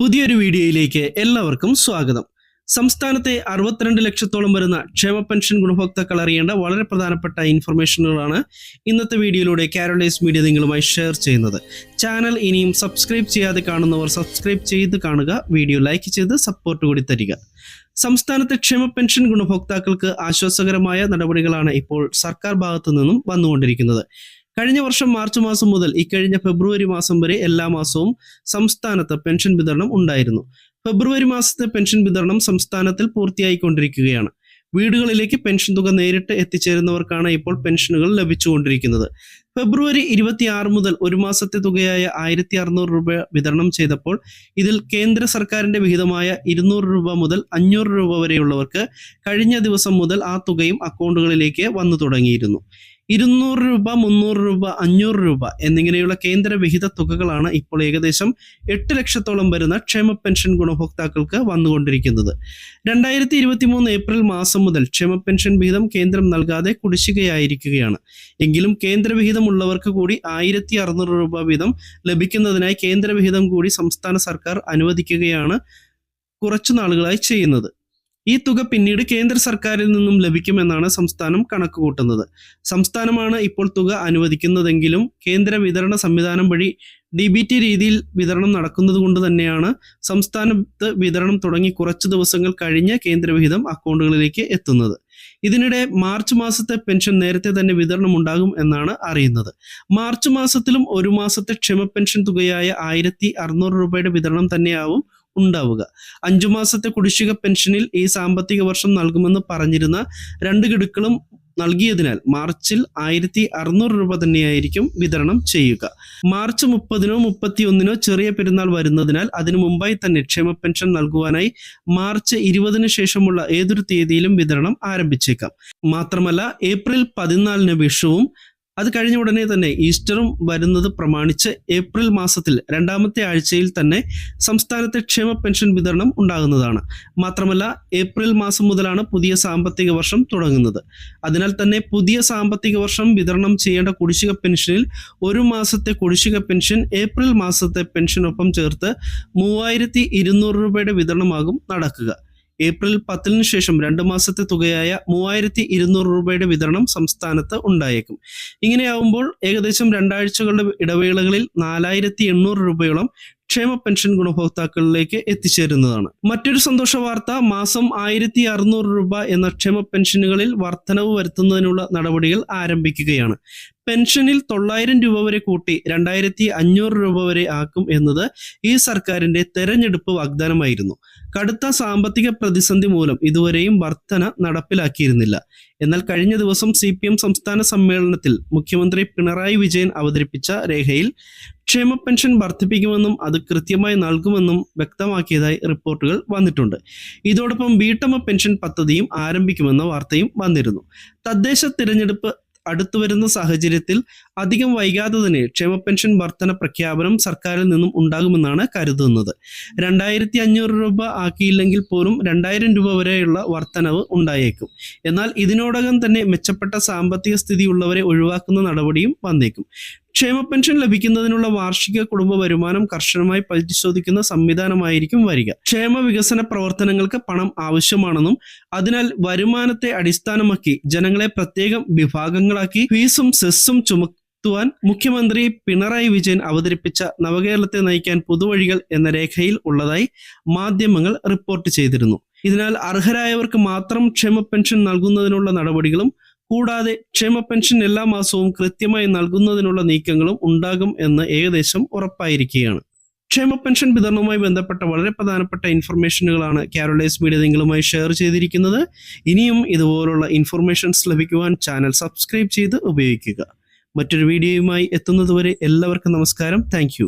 പുതിയൊരു വീഡിയോയിലേക്ക് എല്ലാവർക്കും സ്വാഗതം. സംസ്ഥാനത്തെ അറുപത്തിരണ്ട് ലക്ഷത്തോളം വരുന്ന ക്ഷേമ പെൻഷൻ ഗുണഭോക്താക്കൾ അറിയേണ്ട വളരെ പ്രധാനപ്പെട്ട ഇൻഫർമേഷനുകളാണ് ഇന്നത്തെ വീഡിയോയിലൂടെ കാരോളൈസ് മീഡിയ നിങ്ങളുമായി ഷെയർ ചെയ്യുന്നത്. ചാനൽ ഇനിയും സബ്സ്ക്രൈബ് ചെയ്യാതെ കാണുന്നവർ സബ്സ്ക്രൈബ് ചെയ്ത് കാണുക വീഡിയോ ലൈക്ക് ചെയ്ത് സപ്പോർട്ട് കൂടി തരിക. സംസ്ഥാനത്തെ ക്ഷേമ പെൻഷൻ ഗുണഭോക്താക്കൾക്ക് ആശ്വാസകരമായ നടപടികളാണ് ഇപ്പോൾ സർക്കാർ ഭാഗത്തു നിന്നും വന്നുകൊണ്ടിരിക്കുന്നത്. കഴിഞ്ഞ വർഷം മാർച്ച് മാസം മുതൽ ഇക്കഴിഞ്ഞ ഫെബ്രുവരി മാസം വരെ എല്ലാ മാസവും സംസ്ഥാനത്ത് പെൻഷൻ വിതരണം ഉണ്ടായിരുന്നു. ഫെബ്രുവരി മാസത്തെ പെൻഷൻ വിതരണം സംസ്ഥാനത്തിൽ പൂർത്തിയായിക്കൊണ്ടിരിക്കുകയാണ്. വീടുകളിലേക്ക് പെൻഷൻ തുക നേരിട്ട് എത്തിച്ചേരുന്നവർക്കാണ് ഇപ്പോൾ പെൻഷനുകൾ ലഭിച്ചുകൊണ്ടിരിക്കുന്നത്. ഫെബ്രുവരി ഇരുപത്തിയാറ് മുതൽ ഒരു മാസത്തെ തുകയായ ആയിരത്തി അറുന്നൂറ് രൂപ വിതരണം ചെയ്തപ്പോൾ ഇതിൽ കേന്ദ്ര സർക്കാരിന്റെ വിഹിതമായ ഇരുന്നൂറ് രൂപ മുതൽ അഞ്ഞൂറ് രൂപ വരെയുള്ളവർക്ക് കഴിഞ്ഞ ദിവസം മുതൽ ആ തുകയും അക്കൗണ്ടുകളിലേക്ക് വന്നു തുടങ്ങിയിരുന്നു. ഇരുന്നൂറ് രൂപ മുന്നൂറ് രൂപ അഞ്ഞൂറ് രൂപ എന്നിങ്ങനെയുള്ള കേന്ദ്ര വിഹിത തുകകളാണ് ഇപ്പോൾ ഏകദേശം എട്ട് ലക്ഷത്തോളം വരുന്ന ക്ഷേമ പെൻഷൻ ഗുണഭോക്താക്കൾക്ക് വന്നുകൊണ്ടിരിക്കുന്നത്. രണ്ടായിരത്തി ഇരുപത്തി മൂന്ന് ഏപ്രിൽ മാസം മുതൽ ക്ഷേമ പെൻഷൻ വിഹിതം കേന്ദ്രം നൽകാതെ കുടിശ്ശികയായിരിക്കുകയാണ്. എങ്കിലും കേന്ദ്ര വിഹിതമുള്ളവർക്ക് കൂടി ആയിരത്തി അറുന്നൂറ് രൂപ വീതം ലഭിക്കുന്നതിനായി കേന്ദ്ര വിഹിതം കൂടി സംസ്ഥാന സർക്കാർ അനുവദിക്കുകയാണ് കുറച്ചു നാളുകളായി ചെയ്യുന്നത്. ഈ തുക പിന്നീട് കേന്ദ്ര സർക്കാരിൽ നിന്നും ലഭിക്കുമെന്നാണ് സംസ്ഥാനം കണക്കുകൂട്ടുന്നത്. സംസ്ഥാനമാണ് ഇപ്പോൾ തുക അനുവദിക്കുന്നതെങ്കിലും കേന്ദ്ര വിതരണ സംവിധാനം വഴി ഡി ബി ടി രീതിയിൽ വിതരണം നടക്കുന്നത് കൊണ്ട് തന്നെയാണ് സംസ്ഥാനത്ത് വിതരണം തുടങ്ങി കുറച്ച് ദിവസങ്ങൾ കഴിഞ്ഞ് കേന്ദ്രവിഹിതം അക്കൗണ്ടുകളിലേക്ക് എത്തുന്നത്. ഇതിനിടെ മാർച്ച് മാസത്തെ പെൻഷൻ നേരത്തെ തന്നെ വിതരണം ഉണ്ടാകും എന്നാണ് അറിയുന്നത്. മാർച്ച് മാസത്തിലും ഒരു മാസത്തെ ക്ഷമ പെൻഷൻ തുകയായ ആയിരത്തി അറുന്നൂറ് രൂപയുടെ വിതരണം തന്നെയാവും ഉണ്ടാവുക. അഞ്ചു മാസത്തെ കുടിശ്ശിക പെൻഷനിൽ ഈ സാമ്പത്തിക വർഷം നൽകുമെന്ന് പറഞ്ഞിരുന്ന രണ്ട് ഗഡുക്കളും നൽകിയതിനാൽ മാർച്ചിൽ ആയിരത്തി അറുന്നൂറ് രൂപ തന്നെയായിരിക്കും വിതരണം ചെയ്യുക. മാർച്ച് മുപ്പതിനോ മുപ്പത്തി ഒന്നിനോ ചെറിയ പെരുന്നാൾ വരുന്നതിനാൽ അതിനു മുമ്പായി തന്നെ ക്ഷേമ പെൻഷൻ നൽകുവാനായി മാർച്ച് ഇരുപതിന് ശേഷമുള്ള ഏതൊരു തീയതിയിലും വിതരണം ആരംഭിച്ചേക്കാം. മാത്രമല്ല ഏപ്രിൽ പതിനാലിന് വിഷുവും അത് കഴിഞ്ഞ ഉടനെ തന്നെ ഈസ്റ്ററും വരുന്നത് പ്രമാണിച്ച് ഏപ്രിൽ മാസത്തിൽ രണ്ടാമത്തെ ആഴ്ചയിൽ തന്നെ സംസ്ഥാനത്തെ ക്ഷേമ പെൻഷൻ വിതരണം ഉണ്ടാകുന്നതാണ്. മാത്രമല്ല ഏപ്രിൽ മാസം മുതലാണ് പുതിയ സാമ്പത്തിക വർഷം തുടങ്ങുന്നത്. അതിനാൽ തന്നെ പുതിയ സാമ്പത്തിക വർഷം വിതരണം ചെയ്യേണ്ട കുടിശ്ശിക പെൻഷനിൽ ഒരു മാസത്തെ കുടിശ്ശിക പെൻഷൻ ഏപ്രിൽ മാസത്തെ പെൻഷനൊപ്പം ചേർത്ത് മൂവായിരത്തി രൂപയുടെ വിതരണമാകും നടക്കുക. ഏപ്രിൽ പത്തിന് ശേഷം രണ്ട് മാസത്തെ തുകയായ മൂവായിരത്തി ഇരുന്നൂറ് രൂപയുടെ വിതരണം സംസ്ഥാനത്ത് ഉണ്ടായേക്കും. ഇങ്ങനെയാവുമ്പോൾ ഏകദേശം രണ്ടാഴ്ചകളുടെ ഇടവേളകളിൽ നാലായിരത്തി എണ്ണൂറ് രൂപയോളം ക്ഷേമ പെൻഷൻ ഗുണഭോക്താക്കളിലേക്ക് എത്തിച്ചേരുന്നതാണ്. മറ്റൊരു സന്തോഷ വാർത്ത മാസം ആയിരത്തി അറുന്നൂറ് രൂപ എന്ന ക്ഷേമ പെൻഷനുകളിൽ വർധനവ് വരുത്തുന്നതിനുള്ള നടപടികൾ ആരംഭിക്കുകയാണ്. പെൻഷനിൽ തൊള്ളായിരം രൂപ വരെ കൂട്ടി രണ്ടായിരത്തി അഞ്ഞൂറ് രൂപ വരെ ആക്കും എന്നത് ഈ സർക്കാരിന്റെ തെരഞ്ഞെടുപ്പ് വാഗ്ദാനമായിരുന്നു. കടുത്ത സാമ്പത്തിക പ്രതിസന്ധി മൂലം ഇതുവരെയും വർധന നടപ്പിലാക്കിയിരുന്നില്ല. എന്നാൽ കഴിഞ്ഞ ദിവസം സി പി എം സംസ്ഥാന സമ്മേളനത്തിൽ മുഖ്യമന്ത്രി പിണറായി വിജയൻ അവതരിപ്പിച്ച രേഖയിൽ ക്ഷേമ പെൻഷൻ വർദ്ധിപ്പിക്കുമെന്നും അത് കൃത്യമായി നൽകുമെന്നും വ്യക്തമാക്കിയതായി റിപ്പോർട്ടുകൾ വന്നിട്ടുണ്ട്. ഇതോടൊപ്പം വീട്ടമ്മ പെൻഷൻ പദ്ധതിയും ആരംഭിക്കുമെന്ന വാർത്തയും വന്നിരുന്നു. തദ്ദേശ തിരഞ്ഞെടുപ്പ് അടുത്തു വരുന്ന സാഹചര്യത്തിൽ അധികം വൈകാതെ തന്നെ ക്ഷേമ പെൻഷൻ വർധന പ്രഖ്യാപനം സർക്കാരിൽ നിന്നും ഉണ്ടാകുമെന്നാണ് കരുതുന്നത്. രണ്ടായിരത്തി അഞ്ഞൂറ് രൂപ ആക്കിയില്ലെങ്കിൽ പോലും രണ്ടായിരം രൂപ വരെയുള്ള വർധനവ് ഉണ്ടായേക്കും. എന്നാൽ ഇതിനോടകം തന്നെ മെച്ചപ്പെട്ട സാമ്പത്തിക സ്ഥിതിയുള്ളവരെ ഒഴിവാക്കുന്ന നടപടിയും വന്നേക്കും. ക്ഷേമ പെൻഷൻ ലഭിക്കുന്നതിനുള്ള വാർഷിക കുടുംബ വരുമാനം കർശനമായി പരിശോധിക്കുന്ന സംവിധാനമായിരിക്കും വരിക. ക്ഷേമ വികസന പ്രവർത്തനങ്ങൾക്ക് പണം ആവശ്യമാണെന്നും അതിനാൽ വരുമാനത്തെ അടിസ്ഥാനമാക്കി ജനങ്ങളെ പ്രത്യേകം വിഭാഗങ്ങളാക്കി ഫീസും സെസ്സും ചുമത്തുവാൻ മുഖ്യമന്ത്രി പിണറായി വിജയൻ അവതരിപ്പിച്ച നവകേരളത്തെ നയിക്കാൻ പുതുവഴികൾ എന്ന രേഖയിൽ ഉള്ളതായി മാധ്യമങ്ങൾ റിപ്പോർട്ട് ചെയ്തിരുന്നു. ഇതിനാൽ അർഹരായവർക്ക് മാത്രം ക്ഷേമ പെൻഷൻ നൽകുന്നതിനുള്ള നടപടികളും കൂടാതെ ക്ഷേമ പെൻഷൻ എല്ലാ മാസവും കൃത്യമായി നൽകുന്നതിനുള്ള നീക്കങ്ങളും ഉണ്ടാകും എന്ന് ഏകദേശം ഉറപ്പായിരിക്കുകയാണ്. ക്ഷേമ പെൻഷൻ വിതരണവുമായി ബന്ധപ്പെട്ട വളരെ പ്രധാനപ്പെട്ട ഇൻഫർമേഷനുകളാണ് കാരോളൈസ് മീഡിയ നിങ്ങളുമായി ഷെയർ ചെയ്തിരിക്കുന്നത്. ഇനിയും ഇതുപോലുള്ള ഇൻഫർമേഷൻസ് ലഭിക്കുവാൻ ചാനൽ സബ്സ്ക്രൈബ് ചെയ്ത് ഉപയോഗിക്കുക. മറ്റൊരു വീഡിയോയുമായി എത്തുന്നതുവരെ എല്ലാവർക്കും നമസ്കാരം. താങ്ക്